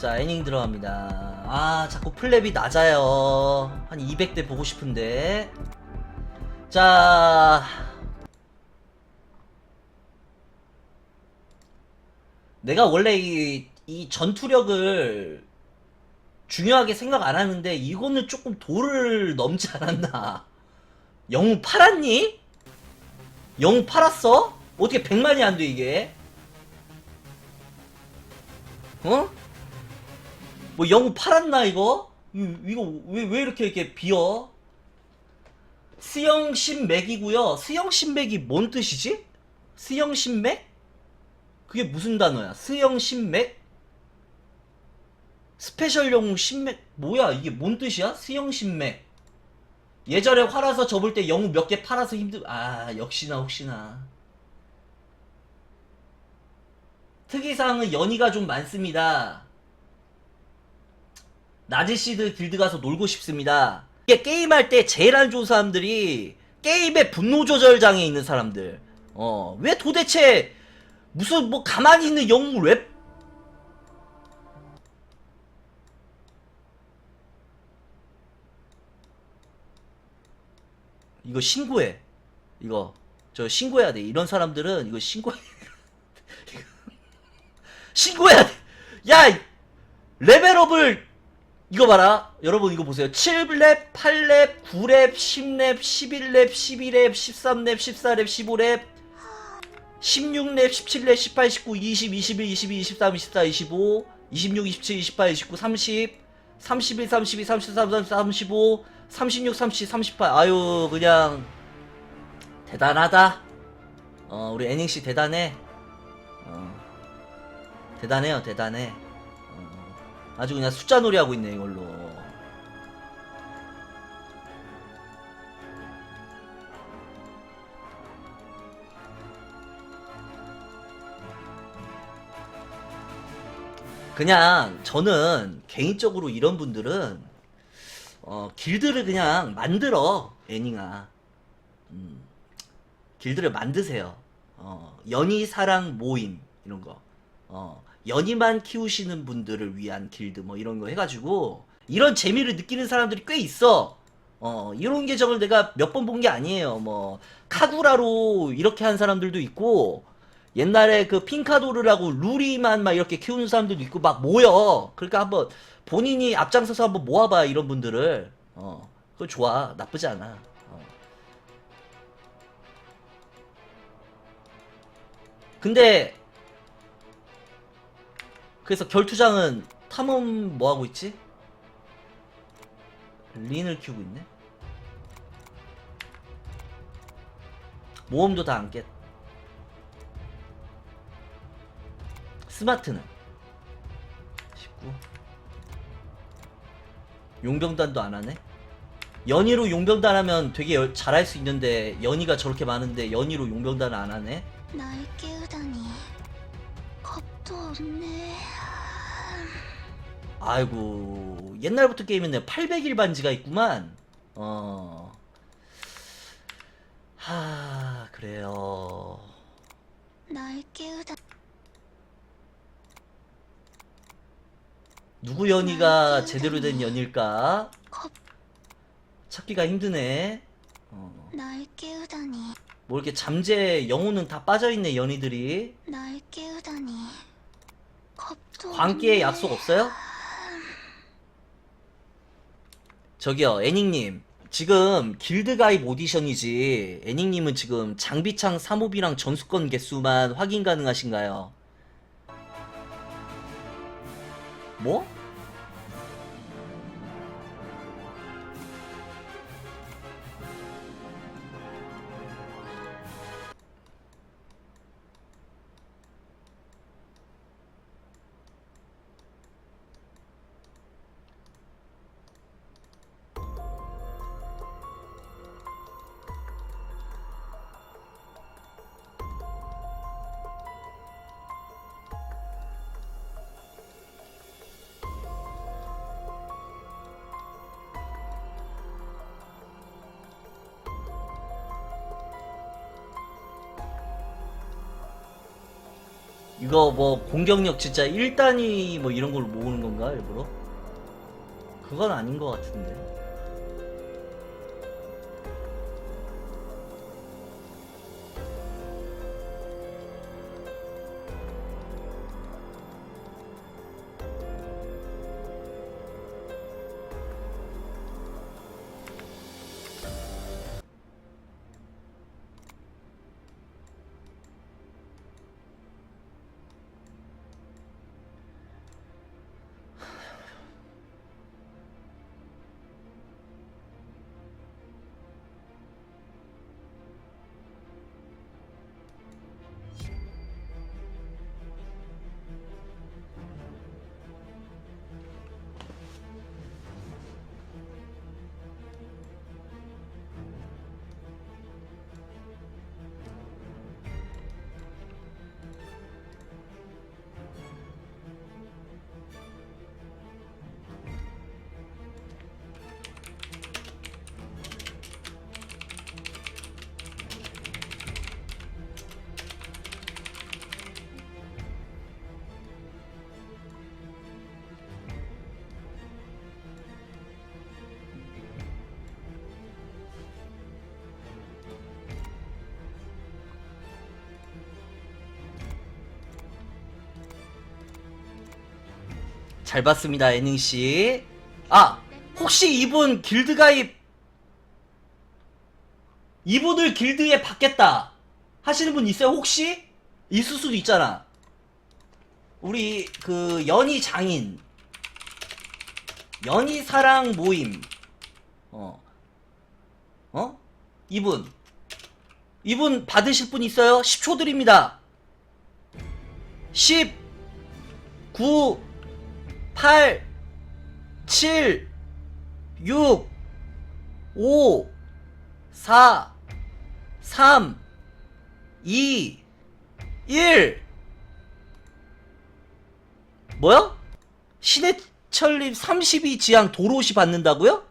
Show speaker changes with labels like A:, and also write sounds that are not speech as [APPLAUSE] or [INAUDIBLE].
A: 자 애닝 들어갑니다 아 자꾸 플랩이 낮아요 한 200대 보고 싶은데 자 내가 원래 이, 이 전투력을 중요하게 생각 안 하는데 이거는 조금 도를 넘지 않았나 영웅 팔았니? 영웅 팔았어? 어떻게 100만이 안 돼 이게 어? 뭐 영웅 팔았나 이거? 이- 이거 왜, 왜 이렇게 이렇게 비어? 수영신맥이고요 수영신맥이 뭔 뜻이지? 수영신맥? 그게 무슨 단어야? 수영신맥? 스페셜 영웅 신맥 뭐야 이게 뭔 뜻이야? 수영신맥 예전에 화라서 접을 때 영웅 몇 개 팔아서 힘들 아 역시나 혹시나 특이사항은 연희가 좀 많습니다 나지시드 길드 가서 놀고 싶습니다 이게 게임할 때 제일 안 좋은 사람들이 게임의 분노 조절 장애 있는 사람들 어 왜 도대체 무슨 뭐 가만히 있는 영웅을 왜 이거 신고해. 이거 저 신고해야 돼. 이런 사람들은 이거 신고 [LAUGHS] 신고해야 돼. 야 레벨업을 이거 봐라. 여러분 이거 보세요. 7렙, 8렙, 9렙, 10렙, 11렙, 12렙, 13렙, 14렙, 15렙, 16렙, 17렙, 18, 19, 20, 21, 22, 23, 24, 25, 26, 27, 28, 29, 30, 31, 32, 33, 34, 35, 36, 37, 38. 아유, 그냥 대단하다. 어, 우리 애닝 씨 대단해. 어, 대단해요, 대단해. 어, 아주 그냥 숫자 놀이 하고 있네 이걸로. 그냥 저는 개인적으로 이런 분들은 어, 길드를 그냥 만들어 애닝아 음, 길드를 만드세요. 어, 연희 사랑 모임 이런 거. 어, 연희만 키우시는 분들을 위한 길드 뭐 이런 거 해가지고 이런 재미를 느끼는 사람들이 꽤 있어 어, 이런 계정을 내가 몇 번 본 게 아니에요 뭐 카구라로 이렇게 한 사람들도 있고 옛날에 그 핑카도르라고 루리만 막 이렇게 키우는 사람들도 있고 막 모여. 그러니까 한번 본인이 앞장서서 한번 모아봐 이런 분들을. 어, 그거 좋아. 나쁘지 않아. 어. 근데 그래서 결투장은 탐험 뭐하고 있지? 린을 키우고 있네? 모험도 다 안 깼. 스마트는? 19 용병단도 안 하네? 연희로 용병단 하면 되게 잘할 수 있는데 연희가 저렇게 많은데 연희로 용병단 안 하네?
B: 날 깨우다니. 좋네.
A: 아이고 옛날부터 게임했네 800일 반지가 있구만 어 하, 그래요
B: 날 깨우다.
A: 누구 연희가 제대로 된 연일까
B: 겁,
A: 찾기가 힘드네 어.
B: 날 깨우다니.
A: 뭐 이렇게 잠재 영혼은 다 빠져있네 연희들이
B: 날 깨우다니. に겁도
A: 광기에 약속 없어요? 저기요 애닝님 지금 길드 가입 오디션이지 애닝님은 지금 장비창 3호비랑 전수권 개수만 확인 가능하신가요? 뭐? 이거 뭐 공격력 진짜 1단위 뭐 이런 걸 모으는 건가 일부러? 그건 아닌 것 같은데. 잘 봤습니다, 애닝 씨. 아, 혹시 이분 길드 가입 이분을 길드에 받겠다 하시는 분 있어요? 혹시 있을 수도 있잖아. 우리 그 연희 장인 연희 사랑 모임 어 어? 이분 이분 받으실 분 있어요? 10초 드립니다. 10 9 8 7 6 5 4 3 2 1 뭐야? 신해철님 32 지향 도로시 받는다고요?